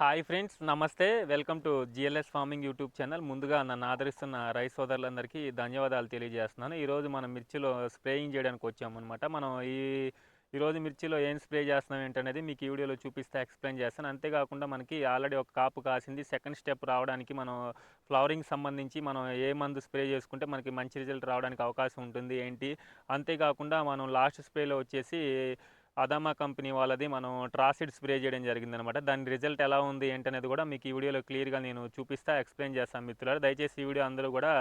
Hi friends నమస్తే. Welcome to GLS farming YouTube channel. ముందుగా నన్ను ఆదరిస్తున్న రైస్ సోదరులందరికీ ధన్యవాదాలు తెలియజేస్తున్నాను. ఈరోజు మనం మిర్చిలో స్ప్రేయింగ్ చేయడానికి వచ్చామన్నమాట. మనం ఈ ఈరోజు మిర్చిలో ఏం స్ప్రే చేస్తున్నాం ఏంటనేది మీకు ఈ వీడియోలో చూపిస్తే ఎక్స్ప్లెయిన్ చేస్తాను. అంతేకాకుండా మనకి ఆల్రెడీ ఒక కాపు కాసింది. సెకండ్ స్టెప్ రావడానికి మనం ఫ్లవరింగ్ సంబంధించి మనం ఏ మందు స్ప్రే చేసుకుంటే మనకి మంచి రిజల్ట్ రావడానికి అవకాశం ఉంటుంది ఏంటి? అంతేకాకుండా మనం లాస్ట్ స్ప్రేలో వచ్చేసి అదామా కంపెనీ వాళ్ళది మనం ట్రాసిడ్ స్ప్రే చేయడం జరిగిందనమాట. దాని రిజల్ట్ ఎలా ఉంది ఏంటనేది కూడా మీకు ఈ వీడియోలో క్లియర్గా నేను చూపిస్తా ఎక్స్ప్లెయిన్ చేస్తాను మిత్రులారు. దయచేసి ఈ వీడియో అందరూ కూడా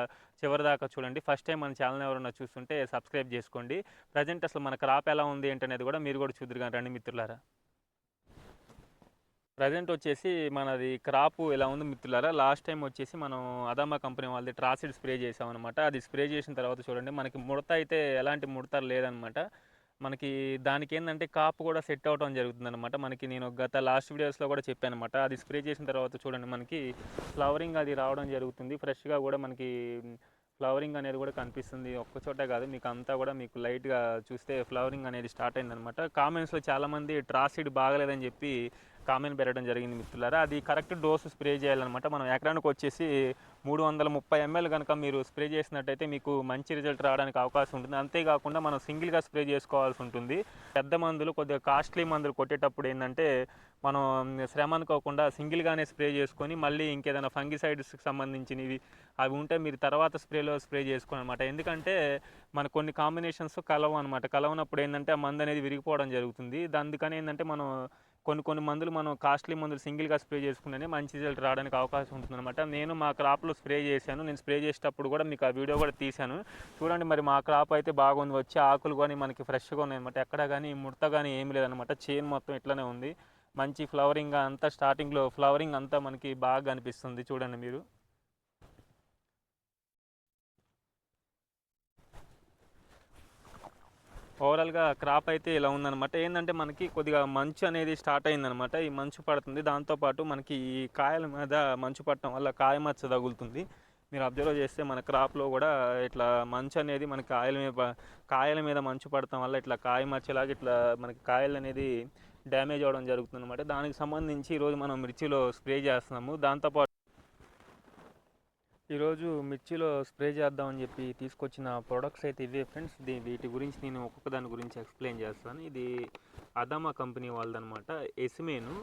చివరి దాకా చూడండి. ఫస్ట్ టైం మన ఛానల్ ఎవరైనా చూస్తుంటే సబ్స్క్రైబ్ చేసుకోండి. ప్రజెంట్ అసలు మన క్రాప్ ఎలా ఉంది ఏంటనేది కూడా మీరు కూడా చూద్దరు కానీ రండి మిత్రులారా. ప్రజెంట్ వచ్చేసి మనది క్రాప్ ఎలా ఉంది మిత్రులారా. లాస్ట్ టైం వచ్చేసి మనం అదామా కంపెనీ వాళ్ళది ట్రాసిడ్ స్ప్రే చేసామన్నమాట అనమాట అది స్ప్రే చేసిన తర్వాత చూడండి మనకి ముడత అయితే ఎలాంటి ముడత లేదనమాట. మనకి దానికి ఏంటంటే కాపు కూడా సెట్ అవడం జరుగుతుంది అనమాట మనకి నేను గత లాస్ట్ వీడియోస్లో కూడా చెప్పాను అనమాట అది స్ప్రే చేసిన తర్వాత చూడండి మనకి ఫ్లవరింగ్ అది రావడం జరుగుతుంది. ఫ్రెష్గా కూడా మనకి ఫ్లవరింగ్ అనేది కూడా కనిపిస్తుంది. ఒక్క చోటే కాదు మీకు అంతా కూడా మీకు లైట్గా చూస్తే ఫ్లవరింగ్ అనేది స్టార్ట్ అయిందనమాట కామెంట్స్లో చాలామంది ట్రాసిడ్ బాగలేదని చెప్పి కామెంట్ పెట్టడం జరిగింది మిత్రులారా. అది కరెక్ట్ డోసు స్ప్రే చేయాలన్నమాట. మనం ఎకరానికి వచ్చేసి మూడు వందల ముప్పై ఎంఎల్ కనుక మీరు స్ప్రే చేసినట్టయితే మీకు మంచి రిజల్ట్ రావడానికి అవకాశం ఉంటుంది. అంతేకాకుండా మనం సింగిల్గా స్ప్రే చేసుకోవాల్సి ఉంటుంది. పెద్ద మందులు కొద్దిగా కాస్ట్లీ మందులు కొట్టేటప్పుడు ఏంటంటే మనం శ్రమ అనుకోకుండా సింగిల్గానే స్ప్రే చేసుకొని మళ్ళీ ఇంకేదైనా ఫంగిసైడ్స్కి సంబంధించినవి అవి ఉంటే మీరు తర్వాత స్ప్రేలో స్ప్రే చేసుకోవాలి అనమాట ఎందుకంటే మన కొన్ని కాంబినేషన్స్ కలవు అనమాట కలవనప్పుడు ఏంటంటే ఆ మందు అనేది విరిగిపోవడం జరుగుతుంది. అందుకని ఏంటంటే మనం కొన్ని కొన్ని మందులు మనం కాస్ట్లీ మందులు సింగిల్గా స్ప్రే చేసుకుంటేనే మంచి రిజల్ట్ రావడానికి అవకాశం ఉంటుందన్నమాట. నేను మా క్రాప్లో స్ప్రే చేశాను. నేను స్ప్రే చేసేటప్పుడు కూడా మీకు ఆ వీడియో కూడా తీశాను. చూడండి మరి మా క్రాప్ అయితే బాగుంది. వచ్చి ఆకులు కానీ మనకి ఫ్రెష్గా ఉన్నాయి అనమాట ఎక్కడ కానీ ముడత కానీ ఏమి లేదనమాట చైన్ మొత్తం ఇట్లానే ఉంది. మంచి ఫ్లవరింగ్ అంతా స్టార్టింగ్లో ఫ్లవరింగ్ అంతా మనకి బాగా అనిపిస్తుంది చూడండి మీరు. ఓవరాల్గా క్రాప్ అయితే ఇలా ఉందన్నమాట. ఏంటంటే మనకి కొద్దిగా మంచు అనేది స్టార్ట్ అయిందనమాట ఈ మంచు పడుతుంది. దాంతోపాటు మనకి ఈ కాయల మీద మంచు పడటం వల్ల కాయ మచ్చ తగులుతుంది. మీరు అబ్జర్వ్ చేస్తే మన క్రాప్లో కూడా ఇట్లా మంచు అనేది మన కాయల మీద కాయల మీద మంచు పడటం వల్ల ఇట్లా కాయ మచ్చలాగా ఇట్లా మనకి కాయలు అనేది డ్యామేజ్ అవ్వడం జరుగుతుంది అనమాట దానికి సంబంధించి ఈరోజు మనం మిర్చిలో స్ప్రే చేస్తున్నాము. దాంతోపాటు ఈరోజు మిర్చిలో స్ప్రే చేద్దామని చెప్పి తీసుకొచ్చిన ప్రొడక్ట్స్ అయితే ఇవే ఫ్రెండ్స్ దీ వీటి గురించి నేను ఒక్కొక్క దాని గురించి ఎక్స్ప్లెయిన్ చేస్తాను. ఇది అదామా కంపెనీ వాళ్ళదనమాట ఎస్మేను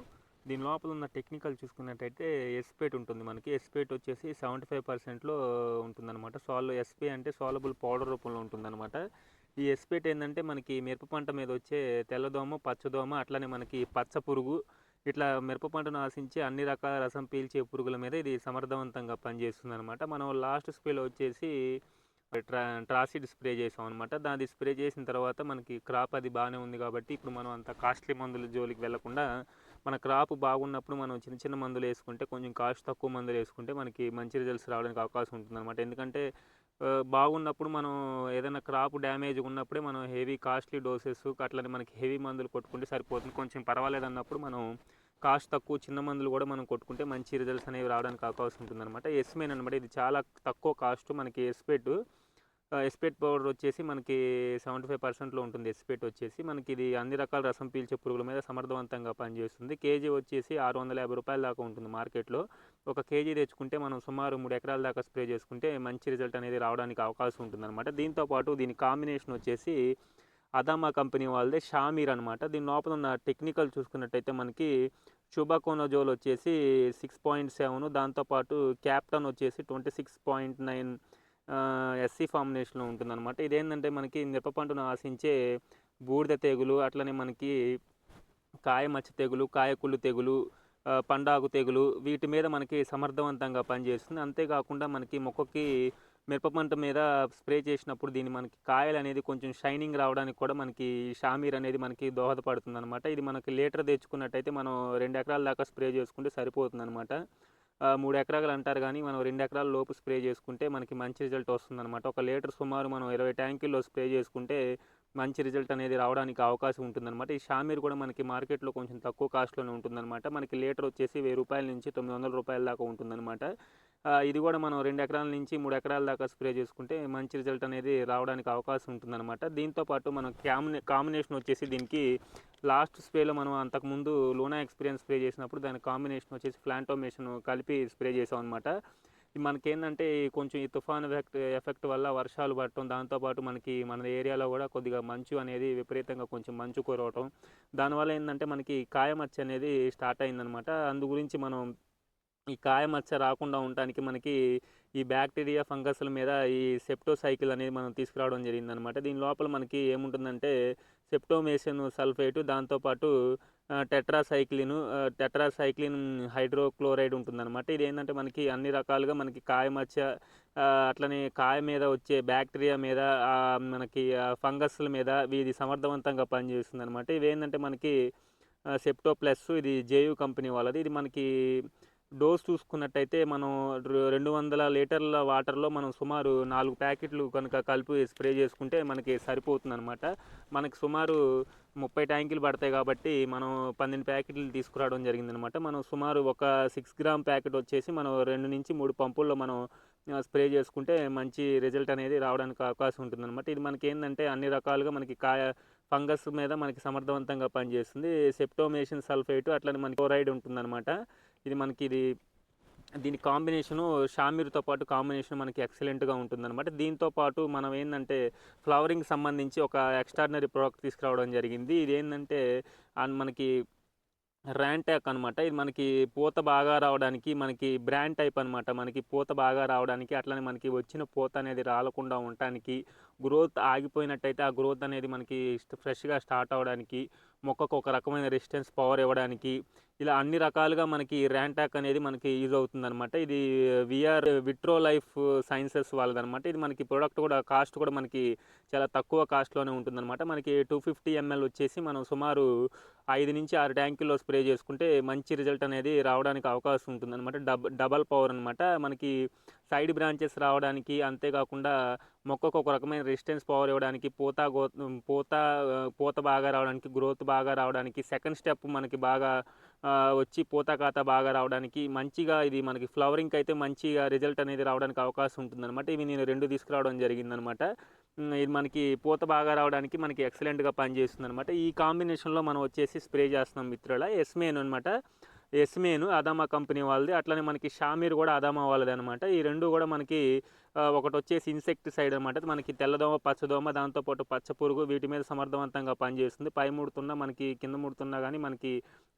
దీని లోపల ఉన్న టెక్నికల్ చూసుకున్నట్టయితే ఎస్పేట్ ఉంటుంది మనకి. ఎస్పేట్ వచ్చేసి సెవెంటీ ఫైవ్ పర్సెంట్లో ఉంటుందన్నమాట. సాల్ ఎస్పే అంటే సాలబుల్ పౌడర్ రూపంలో ఉంటుందన్నమాట. ఈ ఎస్పేట్ ఏంటంటే మనకి మిరప పంట మీద వచ్చే తెల్లదోమ పచ్చదోమ అట్లనే మనకి పచ్చ పురుగు ఇట్లా మిరప పంటను ఆశించే అన్ని రకాల రసం పీల్చే పురుగుల మీద ఇది సమర్థవంతంగా పనిచేస్తుంది అనమాట మనం లాస్ట్ స్ప్రేలో వచ్చేసి ట్రా ట్రాసిడ్ స్ప్రే చేసాం అనమాట దాన్ని స్ప్రే చేసిన తర్వాత మనకి క్రాప్ అది బాగానే ఉంది కాబట్టి ఇప్పుడు మనం అంత కాస్ట్లీ మందుల జోలికి వెళ్ళకుండా మన క్రాప్ బాగున్నప్పుడు మనం చిన్న చిన్న మందులు వేసుకుంటే కొంచెం కాస్ట్ తక్కువ మందులు వేసుకుంటే మనకి మంచి రిజల్ట్స్ రావడానికి అవకాశం ఉంటుంది అనమాట ఎందుకంటే బాగున్నప్పుడు మనం ఏదైనా క్రాప్ డ్యామేజ్ ఉన్నప్పుడే మనం హెవీ కాస్ట్లీ డోసెస్ అట్లనే మనకి హెవీ మందులు కొట్టుకుంటే సరిపోతుంది. కొంచెం పర్వాలేదు అన్నప్పుడు మనం కాస్ట్ తక్కువ చిన్న మందులు కూడా మనం కొట్టుకుంటే మంచి రిజల్ట్స్ అనేవి రావడానికి అవకాశం ఉంటుంది అనమాట ఎస్మేన్ అనమాట ఇది చాలా తక్కువ కాస్ట్ మనకి ఎస్పెట్ ఎస్పెట్ పౌడర్ వచ్చేసి మనకి సెవెంటీ ఫైవ్ పర్సెంట్లో ఉంటుంది ఎస్పెట్ వచ్చేసి. మనకి ఇది అన్ని రకాల రసం పీల్చే పురుగుల మీద సమర్థవంతంగా పనిచేస్తుంది. కేజీ వచ్చేసి ఆరు వందల యాభై రూపాయల దాకా ఉంటుంది మార్కెట్లో. ఒక కేజీ తెచ్చుకుంటే మనం సుమారు మూడు ఎకరాల దాకా స్ప్రే చేసుకుంటే మంచి రిజల్ట్ అనేది రావడానికి అవకాశం ఉంటుందన్నమాట. దీంతోపాటు దీని కాంబినేషన్ వచ్చేసి అదామా కంపెనీ వాళ్ళదే షామీర్ అనమాట దీని లోపల ఉన్న టెక్నికల్ చూసుకున్నట్టయితే మనకి శుభకోనజోల్ వచ్చేసి సిక్స్ పాయింట్ సెవెన్ దాంతోపాటు క్యాప్టన్ వచ్చేసి twenty six point nine SC ఫార్మినేషన్లో ఉంటుందన్నమాట. ఇదేంటంటే మనకి మిరప పంటను ఆశించే బూడిద తెగులు అట్లనే మనకి కాయ మచ్చ తెగులు కాయకుళ్ళు తెగులు పండాగు తెగులు వీటి మీద మనకి సమర్థవంతంగా పనిచేస్తుంది. అంతేకాకుండా మనకి మొక్కకి మిరప పంట మీద స్ప్రే చేసినప్పుడు దీన్ని మనకి కాయలు అనేది కొంచెం షైనింగ్ రావడానికి కూడా మనకి షామీర్ అనేది మనకి దోహదపడుతుంది అనమాట ఇది మనకి లీటర్ తెచ్చుకున్నట్టయితే మనం రెండు ఎకరాల దాకా స్ప్రే చేసుకుంటే సరిపోతుంది అనమాట మూడు ఎకరాలు అంటారు కానీ మనం రెండు ఎకరాల లోపు స్ప్రే చేసుకుంటే మనకి మంచి రిజల్ట్ వస్తుంది అనమాట ఒక లీటర్ సుమారు మనం ఇరవై ట్యాంకుల్లో స్ప్రే చేసుకుంటే మంచి రిజల్ట్ అనేది రావడానికి అవకాశం ఉంటుందన్నమాట. ఈ షామీర్ కూడా మనకి మార్కెట్లో కొంచెం తక్కువ కాస్ట్లోనే ఉంటుందన్నమాట. మనకి లీటర్ వచ్చేసి వెయ్యి రూపాయల నుంచి తొమ్మిది వందల రూపాయల దాకా ఉంటుందన్నమాట. ఇది కూడా మనం రెండు ఎకరాల నుంచి మూడు ఎకరాల దాకా స్ప్రే చేసుకుంటే మంచి రిజల్ట్ అనేది రావడానికి అవకాశం ఉంటుందన్నమాట. దీంతోపాటు మనం కాంబినే కాంబినేషన్ వచ్చేసి దీనికి లాస్ట్ స్ప్రేలో మనం అంతకుముందు లూనా ఎక్స్పీరియన్స్ స్ప్రే చేసినప్పుడు దాని కాంబినేషన్ వచ్చేసి ఫ్లాంటోమేషన్ కలిపి స్ప్రే చేసాం అనమాట మనకేంటంటే కొంచెం ఈ తుఫాన్ ఎఫెక్ట్ ఎఫెక్ట్ వల్ల వర్షాలు పడటం దాంతోపాటు మనకి మన ఏరియాలో కూడా కొద్దిగా మంచు అనేది విపరీతంగా కొంచెం మంచు కురవటం. దానివల్ల ఏంటంటే మనకి కాయమచ్చ అనేది స్టార్ట్ అయిందనమాట అందు గురించి మనం ఈ కాయమచ్చ రాకుండా ఉండటానికి మనకి ఈ బ్యాక్టీరియా ఫంగస్ల మీద ఈ సెప్టోసైకిల్ అనేది మనం తీసుకురావడం జరిగిందనమాట. దీని లోపల మనకి ఏముంటుందంటే సెప్టోమేషన్ సల్ఫేటు దాంతోపాటు టెట్రాసైక్లిన్ టెట్రాసైక్లిన్ హైడ్రోక్లోరైడ్ ఉంటుందన్నమాట ఇది ఏంటంటే మనకి అన్ని రకాలుగా మనకి కాయమచ్చ మచ్చ అట్లనే కాయ మీద వచ్చే బ్యాక్టీరియా మీద మనకి ఫంగస్ల మీద ఇది సమర్థవంతంగా పనిచేస్తుంది అనమాట ఇవి ఏంటంటే మనకి సెప్టో ప్లస్ ఇది జేయు కంపెనీ వాళ్ళది. ఇది మనకి డోస్ చూసుకున్నట్టయితే మనం రెండు వందల లీటర్ల వాటర్లో మనం సుమారు నాలుగు ప్యాకెట్లు కనుక కలిపి స్ప్రే చేసుకుంటే మనకి సరిపోతుంది అనమాట మనకి సుమారు ముప్పై ట్యాంకులు పడతాయి కాబట్టి మనం పన్నెండు ప్యాకెట్లు తీసుకురావడం జరిగిందనమాట మనం సుమారు ఒక సిక్స్ గ్రామ్ ప్యాకెట్ వచ్చేసి మనం రెండు నుంచి మూడు పంపుల్లో మనం స్ప్రే చేసుకుంటే మంచి రిజల్ట్ అనేది రావడానికి అవకాశం ఉంటుందన్నమాట. ఇది మనకి ఏంటంటే అన్ని రకాలుగా మనకి కాయ ఫంగస్ మీద మనకి సమర్థవంతంగా పనిచేస్తుంది. సెప్టోమేషన్ సల్ఫేట్ అట్లనే మనకి క్లోరైడ్ ఉంటుందన్నమాట. ఇది మనకి ఇది దీని కాంబినేషను షామీర్తో పాటు కాంబినేషన్ మనకి ఎక్సలెంట్గా ఉంటుందన్నమాట. దీంతో పాటు మనం ఏంటంటే ఫ్లవరింగ్ సంబంధించి ఒక ఎక్స్ట్రాడినరీ ప్రోడక్ట్ తీసుకురావడం జరిగింది. ఇది ఏంటంటే మనకి ర్యాంటాక్ అనమాట ఇది మనకి పూత బాగా రావడానికి మనకి బ్రాండ్ టైప్ అనమాట మనకి పూత బాగా రావడానికి అట్లనే మనకి వచ్చిన పూత అనేది రాలకుండా ఉండటానికి గ్రోత్ ఆగిపోయినట్టయితే ఆ గ్రోత్ అనేది మనకి ఫ్రెష్గా స్టార్ట్ అవడానికి మొక్కకు ఒక రకమైన రెసిస్టెన్స్ పవర్ ఇవ్వడానికి. ఇలా అన్ని రకాలుగా మనకి ర్యాంటాక్ అనేది మనకి యూజ్ అవుతుందన్నమాట. ఇది విఆర్ విట్రో లైఫ్ సైన్సెస్ వాళ్ళదనమాట ఇది మనకి ప్రోడక్ట్ కూడా కాస్ట్ కూడా మనకి చాలా తక్కువ కాస్ట్లోనే ఉంటుందన్నమాట. మనకి టూ ఫిఫ్టీ ఎంఎల్ వచ్చేసి మనం సుమారు ఐదు నుంచి ఆరు ట్యాంకుల్లో స్ప్రే చేసుకుంటే మంచి రిజల్ట్ అనేది రావడానికి అవకాశం ఉంటుందన్నమాట. డబ్ డబల్ పవర్ అనమాట మనకి సైడ్ బ్రాంచెస్ రావడానికి అంతేకాకుండా మొక్కకు ఒక రకమైన రెసిస్టెన్స్ పవర్ ఇవ్వడానికి పూత గో పూత పూత బాగా రావడానికి గ్రోత్ బాగా రావడానికి సెకండ్ స్టెప్ మనకి బాగా వచ్చి పూత ఖాతా బాగా రావడానికి మంచిగా ఇది మనకి ఫ్లవరింగ్కి అయితే మంచిగా రిజల్ట్ అనేది రావడానికి అవకాశం ఉంటుందన్నమాట. ఇవి నేను రెండు తీసుకురావడం జరిగిందనమాట ఇది మనకి పూత బాగా రావడానికి మనకి ఎక్సలెంట్గా పనిచేస్తుంది అనమాట ఈ కాంబినేషన్లో మనం వచ్చేసి స్ప్రే చేస్తున్నాం మిత్రుల ఎస్మేన్ అనమాట ఎస్మేను అదామా కంపెనీ వాళ్ళది. అట్లనే మనకి షామీర్ కూడా అదామా వాళ్ళది అనమాట ఈ రెండు కూడా మనకి ఒకటి వచ్చేసి ఇన్సెక్ట్ సైడ్ అనమాట. మనకి తెల్లదోమ పచ్చదోమ దాంతోపాటు పచ్చ పురుగు వీటి మీద సమర్థవంతంగా పనిచేస్తుంది. పై ముడుతున్నా మనకి కింద ముడుతున్నా కానీ మనకి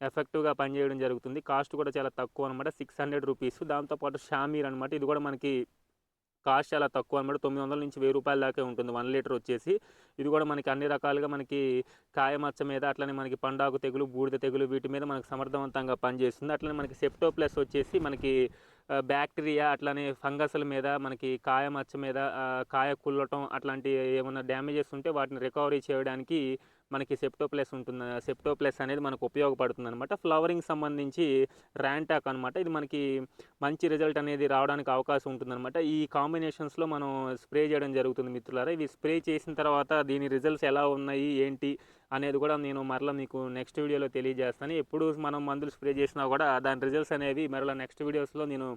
ఎఫెక్టివ్గా పనిచేయడం జరుగుతుంది. కాస్ట్ కూడా చాలా తక్కువ అనమాట. Six hundred rupees. దాంతోపాటు షామీర్ అనమాట. ఇది కూడా మనకి కాస్ట్ చాలా తక్కువ అనమాట. తొమ్మిది వందల నుంచి వెయ్యి రూపాయల దాకా ఉంటుంది. వన్ లీటర్ వచ్చేసి. ఇది కూడా మనకి అన్ని రకాలుగా మనకి కాయమచ్చ మీద అట్లనే మనకి పండాకు తెగులు బూడిద తెగులు వీటి మీద మనకి సమర్థవంతంగా పనిచేస్తుంది. అట్లనే మనకి సెప్టో ప్లస్ వచ్చేసి మనకి బ్యాక్టీరియా అట్లనే ఫంగస్ల మీద మనకి కాయ మచ్చ మీద కాయ కుల్లటం అట్లాంటి ఏమైనా డ్యామేజెస్ ఉంటే వాటిని రికవరీ చేయడానికి మనకి సెప్టోప్లస్ ఉంటుంది సెప్టోప్లస్ అనేది మనకు ఉపయోగపడుతుంది అనమాట ఫ్లవరింగ్ సంబంధించి ర్యాంటాక్ అనమాట ఇది మనకి మంచి రిజల్ట్ అనేది రావడానికి అవకాశం ఉంటుందన్నమాట. ఈ కాంబినేషన్స్లో మనం స్ప్రే చేయడం జరుగుతుంది మిత్రులారా. ఇవి స్ప్రే చేసిన తర్వాత దీని రిజల్ట్స్ ఎలా ఉన్నాయి ఏంటి అనేది కూడా నేను మరలా మీకు నెక్స్ట్ వీడియోలో తెలియజేస్తాను. ఎప్పుడు మనం మందులు స్ప్రే చేసినా కూడా దాని రిజల్ట్స్ అనేవి మరలా నెక్స్ట్ వీడియోస్లో నేను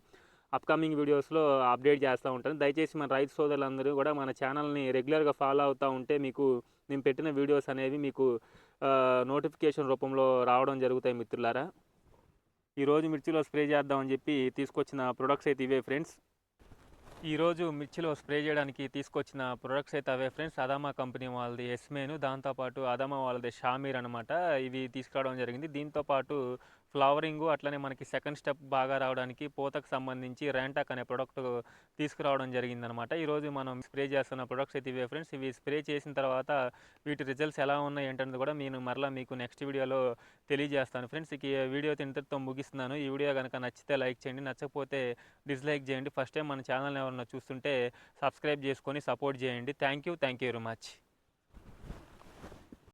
అప్కమింగ్ వీడియోస్లో అప్డేట్ చేస్తూ ఉంటాను. దయచేసి మన రైతు సోదరులందరూ కూడా మన ఛానల్ని రెగ్యులర్గా ఫాలో అవుతూ ఉంటే మీకు నేను పెట్టిన వీడియోస్ అనేవి మీకు నోటిఫికేషన్ రూపంలో రావడం జరుగుతాయి మిత్రులారా. ఈరోజు మిర్చిలో స్ప్రే చేద్దామని చెప్పి తీసుకొచ్చిన ప్రొడక్ట్స్ అయితే ఇవే ఫ్రెండ్స్ ఈరోజు మిర్చిలో స్ప్రే చేయడానికి తీసుకొచ్చిన ప్రొడక్ట్స్ అయితే అవే ఫ్రెండ్స్ అదామా కంపెనీ వాళ్ళది ఎస్మేను దాంతోపాటు అదామా వాళ్ళది షామీర్ అనమాట ఇవి తీసుకురావడం జరిగింది. దీంతోపాటు ఫ్లవరింగ్ అట్లనే మనకి సెకండ్ స్టెప్ బాగా రావడానికి పూతకు సంబంధించి ర్యాంటాక్ అనే ప్రొడక్ట్ తీసుకురావడం జరిగిందనమాట. ఈరోజు మనం స్ప్రే చేస్తున్న ప్రొడక్ట్స్ అయితే ఇవే ఫ్రెండ్స్. ఇవి స్ప్రే చేసిన తర్వాత వీటి రిజల్ట్స్ ఎలా ఉన్నాయి ఏంటనేది కూడా నేను మరలా మీకు నెక్స్ట్ వీడియోలో తెలియజేస్తాను. ఫ్రెండ్స్ ఈ వీడియో ఇంతటితో ముగిస్తున్నాను. ఈ వీడియో కనుక నచ్చితే లైక్ చేయండి. నచ్చకపోతే డిస్లైక్ చేయండి. ఫస్ట్ టైం మన ఛానల్ ఎవరన్నా చూస్తుంటే సబ్స్క్రైబ్ చేసుకొని సపోర్ట్ చేయండి. Thank you. Thank you very much.